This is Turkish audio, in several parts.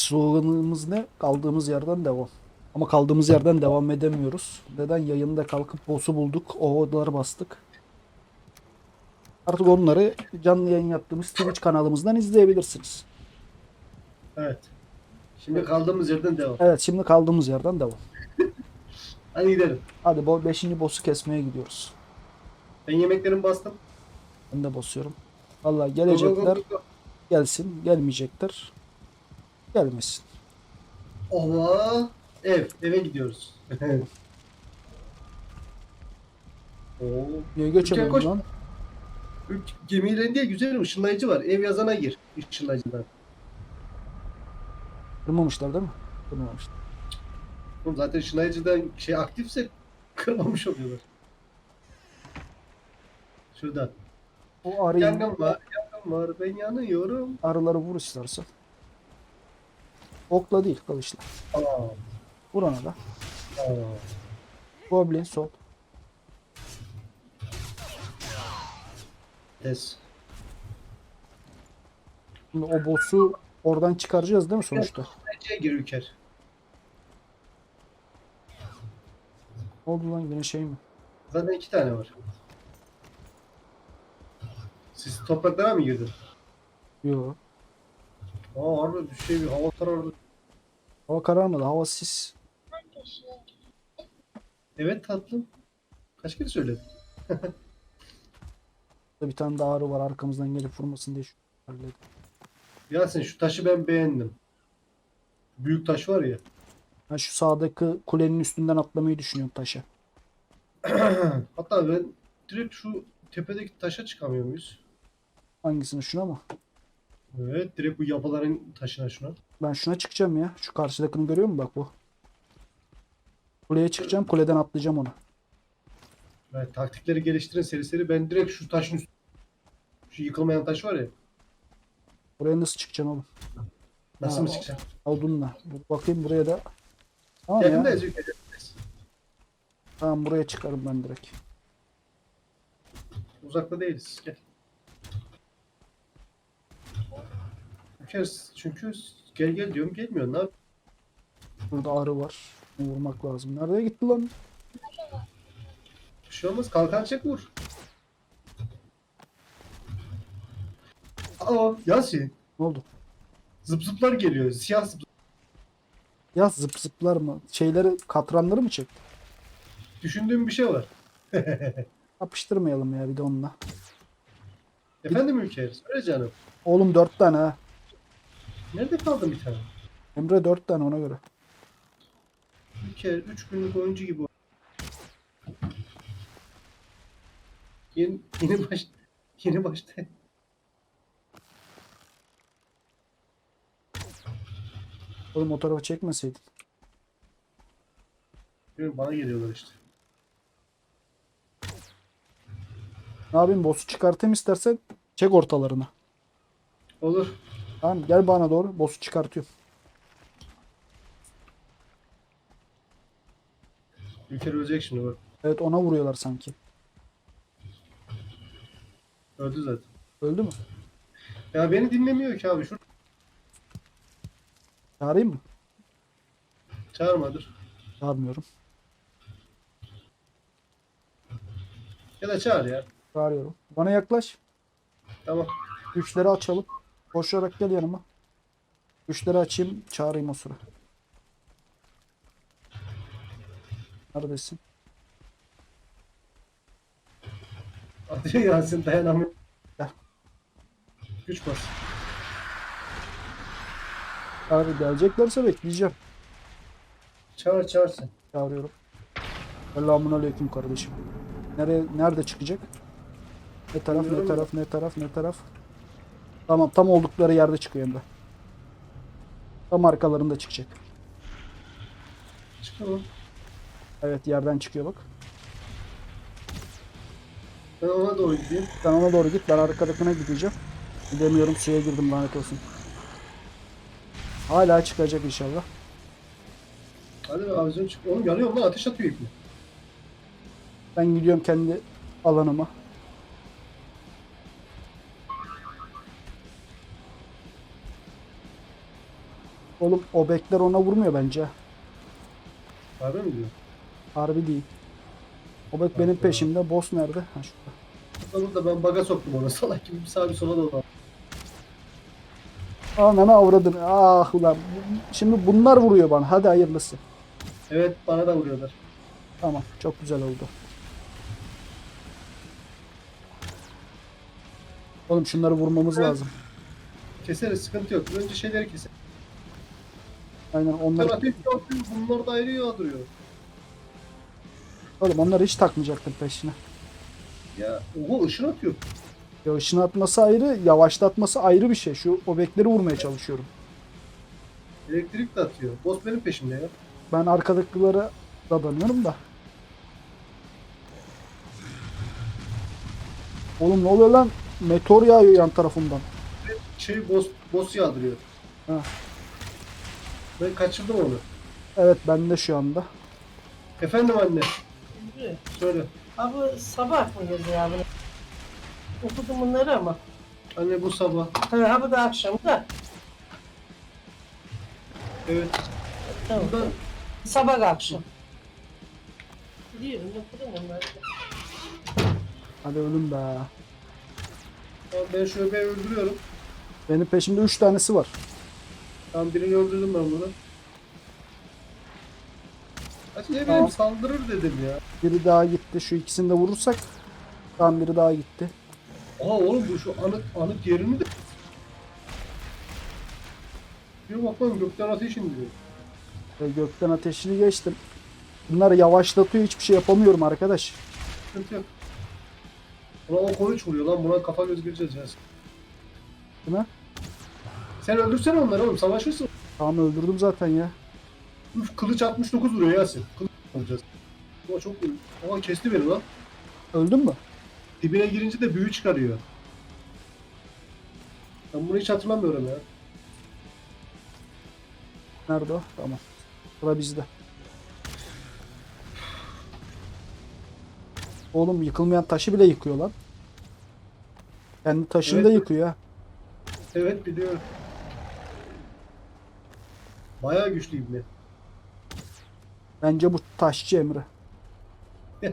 sloganımız ne? Kaldığımız yerden devam. Ama kaldığımız yerden devam edemiyoruz. Neden? Yayında kalkıp boss'u bulduk. O odaları bastık. Artık onları canlı yayın yaptığımız Twitch kanalımızdan izleyebilirsiniz. Evet. Şimdi kaldığımız yerden devam. Evet şimdi kaldığımız yerden devam. Hadi gidelim. Hadi bu 5. boss'u kesmeye gidiyoruz. Ben yemeklerimi bastım. Ben de basıyorum. Vallahi gelecekler gelsin. Gelmeyecekler. Gelmesin. Ova. Ev. Eve gidiyoruz. Oo. Niye geçemiyorum koş. lan? Gemiyle diye güzel ışınlayıcı var. Ev yazana gir. Işınlayıcıdan. Kırmamışlar değil mi? Kırmamışlar. Oğlum zaten ışınlayıcıdan şey aktifse kırmamış oluyorlar. Şurada. O arıyı, Yangın var. Yangın var. Ben yanıyorum. arıları vur istersen. Okla değil kılıçla. Aa. Vur ona da. Aa. Goblin sol. Yes. Şimdi o boss'u oradan çıkaracağız değil mi sonuçta? Bence gir Ülker. Ne oldu lan yine şey mi? Zaten iki tane var. Siz topraklara mı girdin? Yok. Aa orada bir şey bir hava karardı. Hava kararmadı. Hava sis. Evet tatlım. Kaç kere söyledim? Bir tane daha arı var arkamızdan gelip vurmasın diye şu halledim. Yasin şu taşı ben beğendim. Büyük taş var ya. Ben şu sağdaki kulenin üstünden atlamayı düşünüyorum taşa. Hatta ben direkt şu tepedeki taşa çıkamıyor muyuz? Hangisini şuna mı? Evet direkt bu yapıların taşına şuna. Ben şuna çıkacağım ya. Şu karşıdakini görüyor musun bak bu. Kuleye çıkacağım kuleden atlayacağım ona. Evet, taktikleri geliştirin seri seri. Ben direkt şu taşın üstü. Şu yıkılmayan taş var ya. Buraya nasıl çıkacaksın oğlum? Nasıl Ha, mı çıkacağım? Aldınla. Bakayım buraya da. Tamam ya. Ülker. yakındayız. Tamam buraya çıkarım ben direkt. Uzakta değiliz. Gel. Ülker çünkü gel gel diyorum gelmiyor. Ne yap? Burada arı var. Vurmak lazım. Nereye gitti lan? Bir şey olmaz. Kalkan çek vur. Aa Yasin. Ne oldu? Zıp zıplar geliyor. Siyah zıp Ya zıp zıplar mı? Şeyleri katranları mı çekti? Düşündüğüm bir şey var. Yapıştırmayalım ya bir de onunla. Efendim Ülker. Söyle canım. Oğlum dört tane ha. Nerede kaldın bir tane? Emre dört tane ona göre. Ülker 3 günlük oyuncu gibi. Yeni, yeni baş yeni başta. Oğlum o tarafa çekmeseydin. Bilmiyorum, Bana geliyorlar işte. Ne yapayım boss'u çıkartayım istersen. Çek ortalarına. Olur. Tamam gel bana doğru. Boss'u çıkartıyorum. Ülker ölecek şimdi bak. Evet ona vuruyorlar sanki. Öldü zaten. Öldü mü? Ya beni dinlemiyor ki abi. Şur Çağırayım mı? çağırmadır. Çağırmıyorum. Ya da çağır ya. Çağırıyorum. Bana yaklaş. Tamam. Güçleri açalım. Koşarak gel yanıma. Güçleri açayım. Çağırayım o sıra. Neredesin? Hadi Yasin dayanamıyor. Gel. Güç bas. Abi geleceklerse bekleyeceğim. Çağır çağır sen. Çağırıyorum. Selamun aleyküm kardeşim. Nereye, nerede çıkacak? Ne taraf, ne Bilmiyorum taraf, ne taraf, ne taraf? Tamam, tam oldukları yerde çıkıyor Emre. Tam arkalarında çıkacak. Çıkalım. Evet, yerden çıkıyor bak. Ben ona doğru gideyim. Sen ona doğru git, ben arkadakine gideceğim. Gidemiyorum, suya girdim lanet olsun. Hala çıkacak inşallah. Hadi be avizyon çık. Oğlum yanıyor lan ateş atıyor ipni. Ben gidiyorum kendi alanıma. Oğlum o bekler ona vurmuyor bence. Harbi mi diyor? Harbi değil. O bek benim peşimde. Boss nerede? Ha şurada. Burada ben baga soktum ona. Salak gibi bir sağa bir sola dolan. Ananı avradın. Ah ulan. Şimdi bunlar vuruyor bana. Hadi hayırlısı. Evet bana da vuruyorlar. Tamam. Çok güzel oldu. Oğlum şunları vurmamız Evet. lazım. Keseriz sıkıntı yok. Önce şeyleri keser. Aynen ateş yapıyor. Bunlar da ayrı yağdırıyor. Oğlum onları hiç takmayacaktım peşine. Ya oho ışın atıyor. Ya ışını atması ayrı, yavaşlatması ayrı bir şey. Şu obekleri vurmaya çalışıyorum. Elektrik de atıyor. Boss benim peşimde ya. Ben arkadakilara dadanıyorum da. Oğlum ne oluyor lan? Meteor yağıyor yan tarafımdan. Şey boss, boss yağdırıyor. Ha. Ben kaçırdım onu. Evet bende şu anda. Efendim anne. Emre, Söyle. Abi sabah mı yazıyor abi? Okudum bunları ama. Anne bu sabah. Ha, abi da akşam da. Evet. Tamam. Burada Sabah akşam. Biliyorum okudum onları. Hadi ölüm be. Ben öbeği öldürüyorum. Benim peşimde 3 tanesi var. Tamam birini öldürdüm ben bunu. Hadi ne bileyim Tamam. saldırır dedim ya. Biri daha gitti. Şu ikisini de vurursak. Tam biri daha gitti. Aa oğlum bu şu anıt anıt yerini de. Bir bakalım gökten ateş indiriyor. Ve gökten ateşini geçtim. Bunlar yavaşlatıyor. Hiçbir şey yapamıyorum arkadaş. Sıkıntı yok. Buna o koyuç vuruyor lan buna kafa göz gireceğiz ya. Değil mi? Sen öldürsene onları oğlum savaşırsın. Tamam öldürdüm zaten ya. Üf kılıç 69 vuruyor Yasin. Kılıç alacağız. Ama çok Ama kesti beni lan. Öldün mü? Dibine girince de büyü çıkarıyor. Ben bunu hiç hatırlamıyorum ya. Nerede o? Tamam. Sıra bizde. Oğlum yıkılmayan taşı bile yıkıyor lan. Kendi taşını da Evet. yıkıyor ha. Evet biliyorum. Bayağı güçlü ibne. Bence bu taşçı Emre.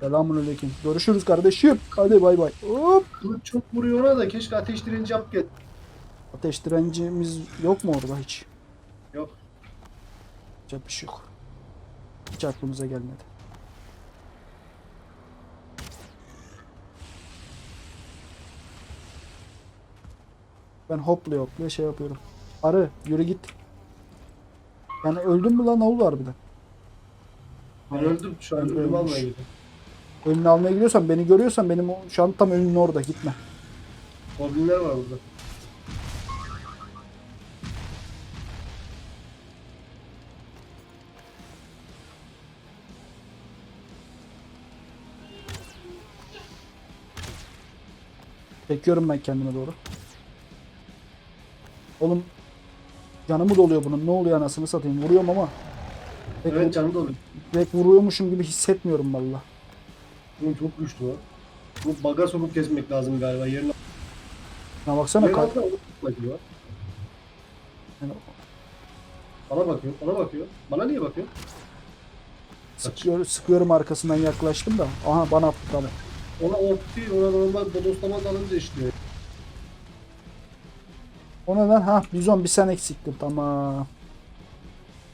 Selamünaleyküm. Görüşürüz kardeşim. Hadi bay bay. Hop. Kılıç çok vuruyor ona da keşke ateş direnci yap gel. Ateş direncimiz yok mu orada hiç? Yok. Yapacak bir şey yok. Hiç aklımıza gelmedi. Ben hoplaya hoplaya şey yapıyorum. Arı yürü git. Yani öldün mü lan oldu harbiden? Ben öldüm şu an ölüm almaya gidiyorum. Önünü almaya gidiyorsan beni görüyorsan benim o- şu an tam önün orada gitme. Goblinler var burada. Çekiyorum ben kendime doğru. Oğlum canımı doluyor bunun. Ne oluyor anasını satayım. Vuruyorum ama pek, Evet canı dolu. pek vuruyormuşum gibi hissetmiyorum valla. Bunun çok güçlü o. Bu baga sokup kesmek lazım galiba. Yerine Ya baksana bakıyor. yani Bana bakıyor, ona bakıyor. Bana niye bakıyor? sıkıyor, sıkıyorum arkasından yaklaştım da. Aha bana attı tamam. Ona değil, ona normal bodoslama dalınca işliyor. O neden? Ha bizon bir sen eksiktin tamam.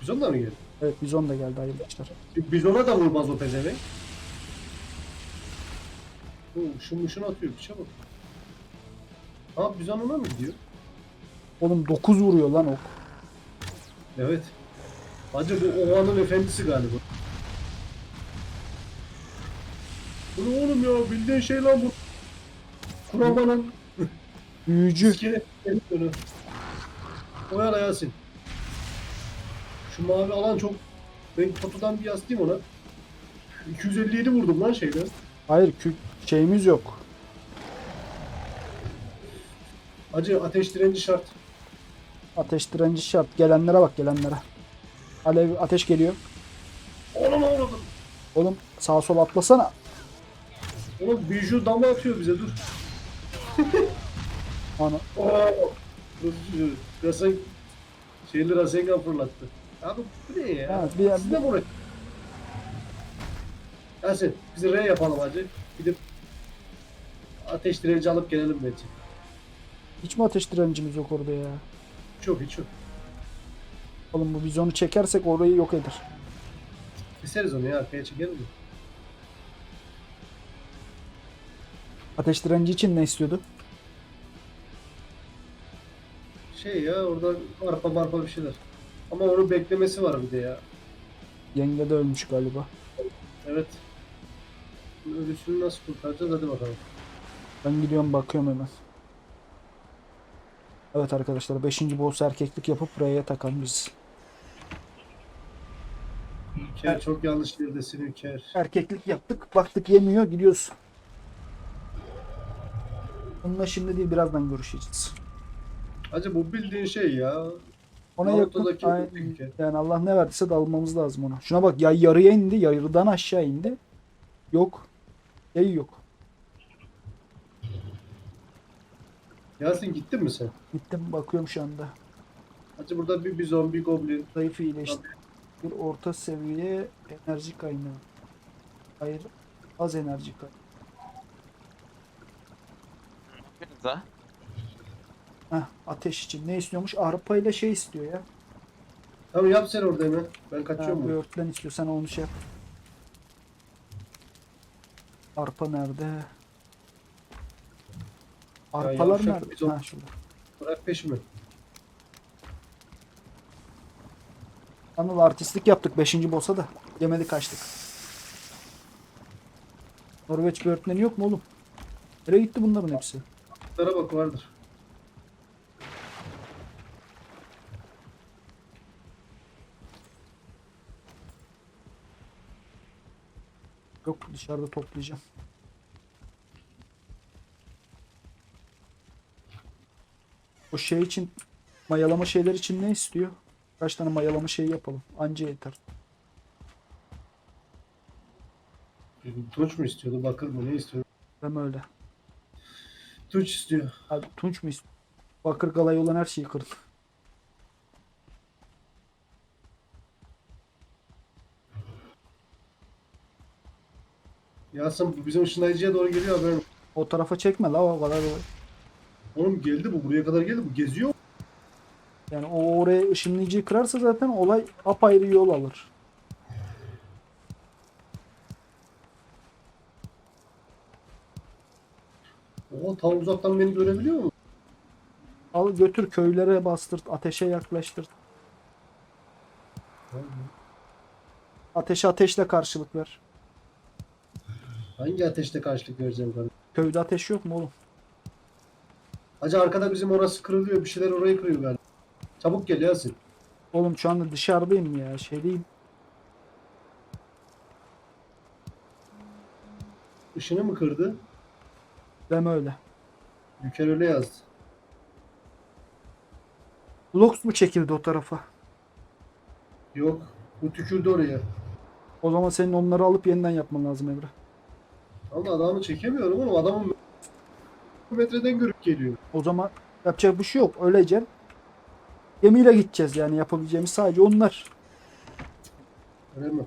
Bizon da mı geldi? Evet bizon da geldi işler. Bizona da vurmaz o pezevenk. Işın ışın atıyor bir şey bak. Bizon ona mı gidiyor? Oğlum 9 vuruyor lan ok. Evet. Hacı bu ovanın efendisi galiba. Bu ne oğlum ya bildiğin şey lan bu. Kuramanın Büyücü. iskelet önü. Oyala Yasin. Şu mavi alan çok... Ben kutudan bir yaslayayım ona. 257 vurdum lan şeyden. Hayır kü şeyimiz yok. Hacı ateş direnci şart. Ateş direnci şart. Gelenlere bak gelenlere. Alev ateş geliyor. Oğlum oğlum. Oğlum sağa sola atlasana. Oğlum büyücü dama atıyor bize dur. Ana. Oo. Dur dur. Ya sen Şeyli Rasengan fırlattı. Abi bu ne ya? Ha, bir- Siz de uğraş- Yasin bizi R yapalım hacı. Gidip ateş direnci alıp gelelim bence. Hiç mi ateş direncimiz yok orada ya? Çok hiç yok. Oğlum bu vizyonu çekersek orayı yok eder. Keseriz onu ya arkaya çekelim mi? Ateş direnci için ne istiyordu? Şey ya oradan arpa marpa bir şeyler. Ama onun beklemesi var bir de ya. Yenge de ölmüş galiba. Evet. Ölüsünü nasıl kurtaracağız hadi bakalım. Ben gidiyorum bakıyorum hemen. Evet arkadaşlar 5. boss erkeklik yapıp R'ye takan biz. Ülker çok yanlış yerdesin Ülker. Erkeklik yaptık baktık yemiyor gidiyoruz. Onunla şimdi değil birazdan görüşeceğiz. Hacı bu bildiğin şey ya. Ona yakın Naruto'daki ay- ülke. yani Allah ne verdiyse dalmamız lazım ona. Şuna bak ya yarıya indi yarıdan aşağı indi. Yok. Yayı yok. Yasin gittin mi sen? Gittim bakıyorum şu anda. Hacı burada bir, bir zombi goblin. Zayıf iyileşti. Bir orta seviye enerji kaynağı. Hayır az enerji kaynağı. Bakınıza. Heh, ateş için ne istiyormuş? Arpa ile şey istiyor ya. Tamam yap sen orada hemen. Ben kaçıyorum. Ha, örtlen istiyorsan onu şey yap. Arpa nerede? Arpalar yavşak nerede? Ha şurada. Bırak peşimi. Anıl artistlik yaptık 5. boss'a da. Yemedi kaçtık. Norveç bir öğretmeni yok mu oğlum? Nereye gitti bunların hepsi? Bunlara bak vardır. Yok dışarıda toplayacağım. O şey için mayalama şeyler için ne istiyor? Kaç tane mayalama şeyi yapalım. Anca yeter. Tunç mu istiyordu? Bakır mı? Ne istiyordu? Ben öyle. Tunç istiyor. Abi Tunç mu istiyor? Bakır galay olan her şeyi kırın. Bu bizim ışınlayıcıya doğru geliyor haberin. O tarafa çekme la o kadar. Oğlum geldi bu. Buraya kadar geldi. Bu geziyor. Yani o oraya ışınlayıcıyı kırarsa zaten olay apayrı yol alır. Oha ta uzaktan beni görebiliyor mu? Al götür köylere bastırt, ateşe yaklaştır. Ateşe ateşle karşılık ver. Hangi ateşte karşılık vereceğim kardeşim? Köyde ateş yok mu oğlum? Hacı arkada bizim orası kırılıyor. Bir şeyler orayı kırıyor galiba. Çabuk gel Yasin. Oğlum şu anda dışarıdayım ya. Şey değil. Işını mı kırdı? Deme öyle. Ülker öyle yazdı. Bloks mu çekildi o tarafa? Yok. Bu tükürdü oraya. O zaman senin onları alıp yeniden yapman lazım Emre. Allah adamı çekemiyorum oğlum. Adamın metreden görüp geliyor. O zaman yapacak bir şey yok. Öylece gemiyle gideceğiz yani yapabileceğimiz sadece onlar. Öyle mi?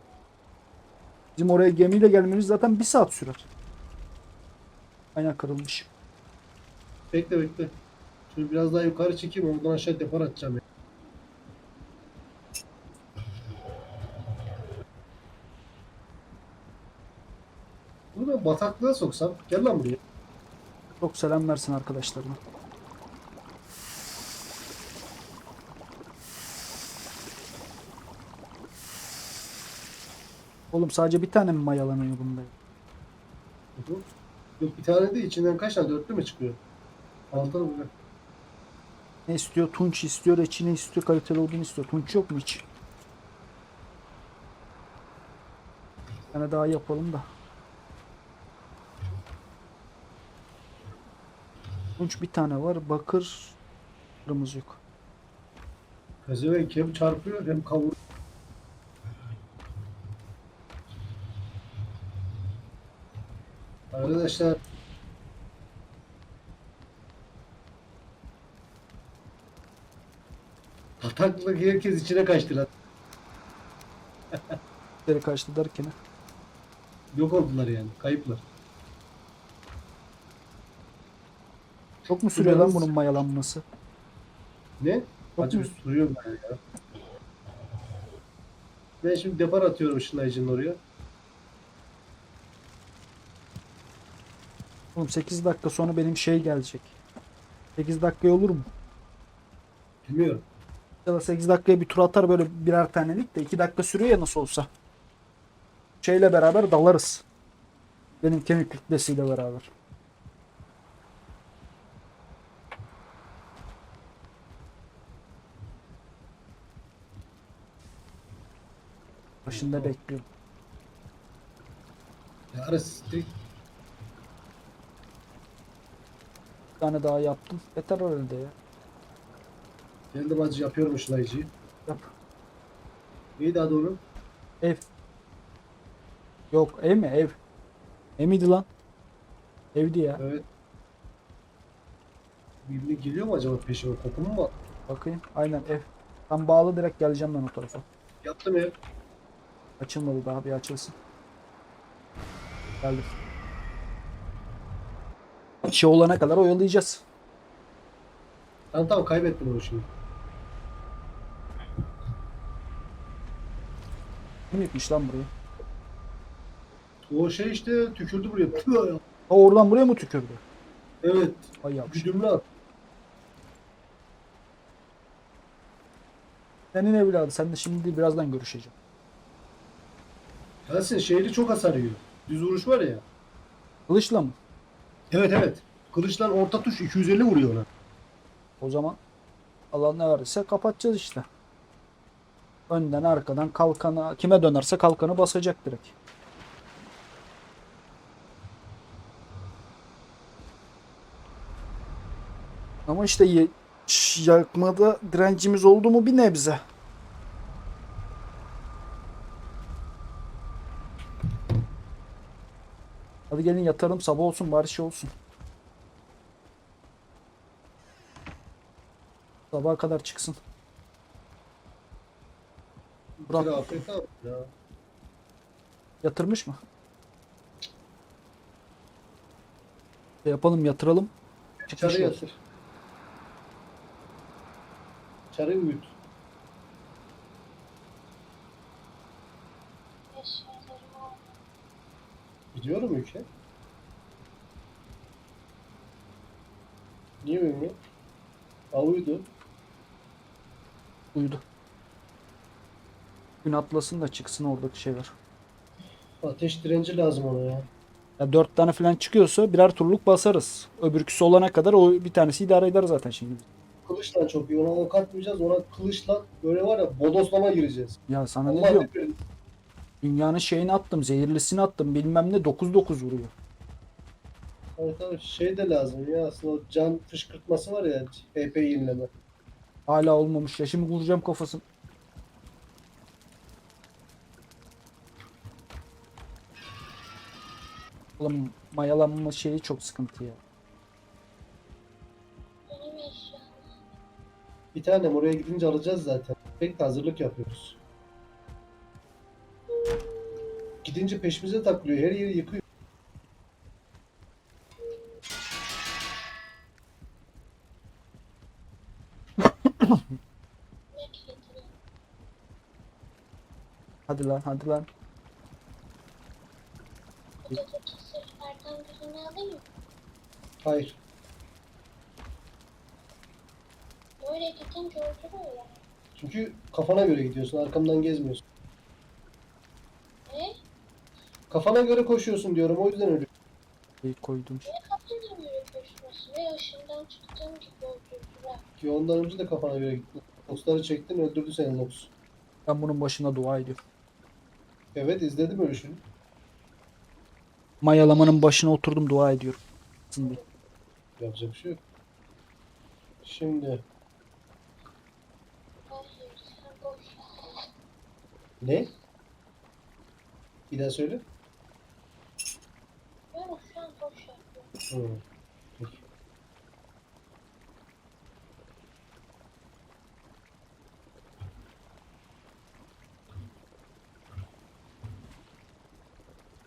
Bizim oraya gemiyle gelmemiz zaten bir saat sürer. Aynen kırılmış. Bekle bekle. Şunu biraz daha yukarı çekeyim. Oradan aşağı depar atacağım. ya. Bataklığa soksam. Gel lan buraya. Çok selam versin arkadaşlarına. Oğlum sadece bir tane mi mayalanıyor bunda? Hı hı. Yok bir tane değil. içinden kaç tane? Dörtlü mü çıkıyor? Altı mı? Ne istiyor? Tunç istiyor, reçine istiyor, kaliteli odun istiyor. Tunç yok mu hiç? Bir tane daha yapalım da. Tunç bir tane var. Bakır kırmızı yok. Pezevenk hem çarpıyor hem kavur. Arkadaşlar Bataklık herkes içine kaçtı lan. Geri kaçtı derken. Yok oldular yani. Kayıplar. Çok mu sürüyor lan bunun mayalanması? Ne? Çok bir duruyorum ben ya. Ben şimdi depar atıyorum ışınlayıcının oraya. Oğlum 8 dakika sonra benim şey gelecek. 8 dakika olur mu? Bilmiyorum. Ya da 8 dakikaya bir tur atar böyle birer tanelik de 2 dakika sürüyor ya nasıl olsa. Şeyle beraber dalarız. Benim kemik kütlesiyle beraber. Başında bekliyorum. Ya siktir. Bir tane daha yaptım. Yeter herhalde ya. Geldim acı yapıyorum ışınlayıcıyı. Yap. İyi daha doğru. Ev. Yok ev mi? Ev. Ev miydi lan? Evdi ya. Evet. Birbirine geliyor mu acaba peşime? Koku mu var? Bakayım. Aynen ev. Tam bağlı direkt geleceğim ben o tarafa. Yaptım ev. Açılmadı daha bir açılsın. Geldim. Şey olana kadar oyalayacağız. Tamam tamam kaybettim onu şimdi. Kim yıkmış lan burayı? O şey işte tükürdü buraya. Tüh. Ha, oradan buraya mı tükürdü? Evet. Ay yavş. Güdümlü at. Senin evladı. Sen de şimdi birazdan görüşeceğim. Yasin şeyli çok hasar yiyor. Düz vuruş var ya. Kılıçla mı? Evet evet. Kılıçtan orta tuş 250 vuruyor ona. O zaman Allah ne verirse kapatacağız işte. Önden arkadan kalkana kime dönerse kalkanı basacak direkt. Ama işte yakmada direncimiz oldu mu bir nebze. Hadi gelin yatarım sabah olsun bari şey olsun. Sabaha kadar çıksın. Bırak. Ya. Yatırmış mı? Şey yapalım yatıralım. Çıkmış Çarı yatır. Çarı uyut. Gidiyorum ülke. Niye uyumuyor? Aa uyudu. Uyudu. Gün atlasın da çıksın oradaki şeyler. Ateş direnci lazım ona ya. Ya dört tane falan çıkıyorsa birer turluk basarız. Öbürküsü olana kadar o bir tanesi idare eder zaten şimdi. Kılıçla çok iyi. Ona ok atmayacağız. Ona kılıçla böyle var ya bodoslama gireceğiz. Ya sana ne Allah diyorum? bilir. Dünyanın şeyini attım, zehirlisini attım, bilmem ne 9-9 vuruyor. Tabii tabii şey de lazım ya aslında o can fışkırtması var ya HP yenileme. Hala olmamış ya. Şimdi vuracağım kafasını. Oğlum mayalanma şeyi çok sıkıntı ya. Bir tane oraya gidince alacağız zaten. Pek de hazırlık yapıyoruz. Gidince peşimize taklıyor. Her yeri yıkıyor. Hadi lan hadi lan. Buradaki sırtlardan birini alayım mı? Hayır. Böyle gidince öldürüyor ya. Çünkü kafana göre gidiyorsun. Arkamdan gezmiyorsun. Ne? Kafana göre koşuyorsun diyorum. O yüzden öyle. Şey koydum. Ne kapıyla böyle koşması ve yaşından çıktığım gibi öldürdüler. Ki ondan önce de kafana göre gittin. Boxları çektin öldürdü seni Nox. Ben bunun başına dua ediyorum. Evet izledim öyle şunu. Mayalamanın başına oturdum dua ediyorum. Şimdi Yapacak bir şey yok. Şimdi ne? Bir daha söyle. Hmm.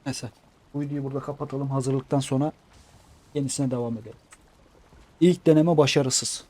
Neyse. Bu videoyu burada kapatalım. Hazırlıktan sonra yenisine devam edelim. İlk deneme başarısız.